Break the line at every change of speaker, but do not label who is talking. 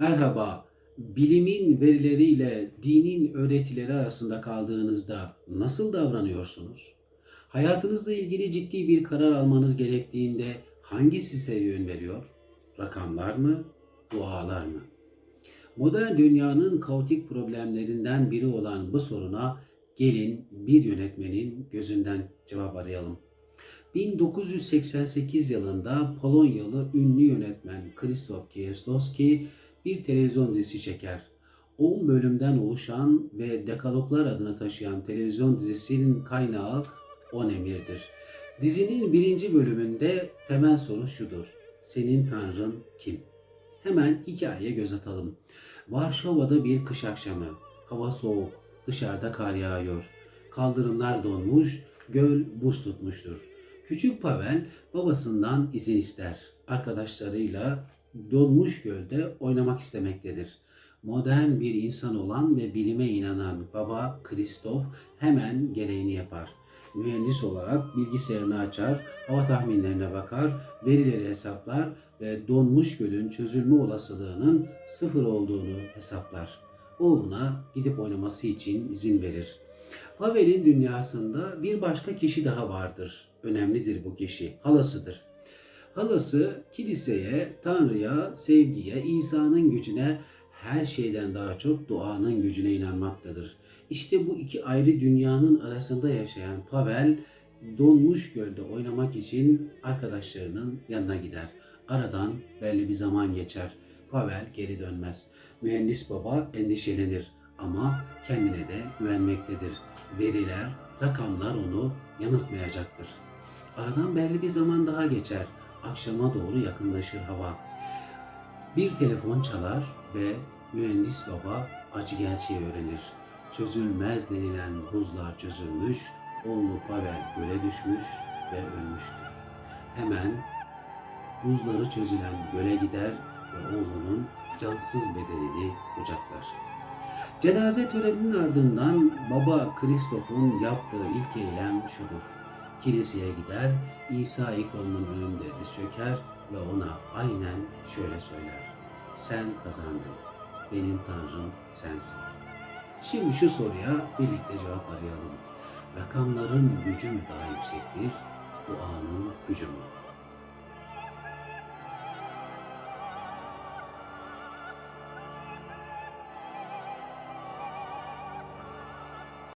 Merhaba. Bilimin verileriyle dinin öğretileri arasında kaldığınızda nasıl davranıyorsunuz? Hayatınızla ilgili ciddi bir karar almanız gerektiğinde hangisi size yön veriyor? Rakamlar mı, dualar mı? Modern dünyanın kaotik problemlerinden biri olan bu soruna gelin bir yönetmenin gözünden cevap arayalım. 1988 yılında Polonyalı ünlü yönetmen Krzysztof Kieslowski bir televizyon dizisi çeker. 10 bölümden oluşan ve Dekaloglar adını taşıyan televizyon dizisinin kaynağı On Emir'dir. Dizinin birinci bölümünde temel soru şudur. Senin tanrın kim? Hemen hikayeye göz atalım. Varşova'da bir kış akşamı. Hava soğuk, dışarıda kar yağıyor. Kaldırımlar donmuş, göl buz tutmuştur. Küçük Pavel babasından izin ister. Arkadaşlarıyla donmuş gölde oynamak istemektedir. Modern bir insan olan ve bilime inanan baba Kristof hemen gereğini yapar. Mühendis olarak bilgisayarını açar, hava tahminlerine bakar, verileri hesaplar ve donmuş gölün çözülme olasılığının sıfır olduğunu hesaplar. Oğluna gidip oynaması için izin verir. Pavel'in dünyasında bir başka kişi daha vardır. Önemlidir bu kişi, halasıdır. Halası kiliseye, Tanrı'ya, sevgiye, İsa'nın gücüne, her şeyden daha çok duanın gücüne inanmaktadır. İşte bu iki ayrı dünyanın arasında yaşayan Pavel, donmuş gölde oynamak için arkadaşlarının yanına gider. Aradan belli bir zaman geçer. Pavel geri dönmez. Mühendis baba endişelenir ama kendine de güvenmektedir. Veriler, rakamlar onu yanıltmayacaktır. Aradan belli bir zaman daha geçer. Akşama doğru yakınlaşır hava. Bir telefon çalar ve mühendis baba acı gerçeği öğrenir. Çözülmez denilen buzlar çözülmüş, oğlu Pavel göle düşmüş ve ölmüştür. Hemen buzları çözülen göle gider ve oğlunun cansız bedenini kucaklar. Cenaze töreninin ardından baba Kristof'un yaptığı ilk eylem şudur. Kiliseye gider, İsa ikonunun önünde diz çöker ve ona aynen şöyle söyler. Sen kazandın. Benim Tanrım sensin. Şimdi şu soruya birlikte cevap arayalım. Rakamların gücü mü daha yüksektir, duanın gücü mü?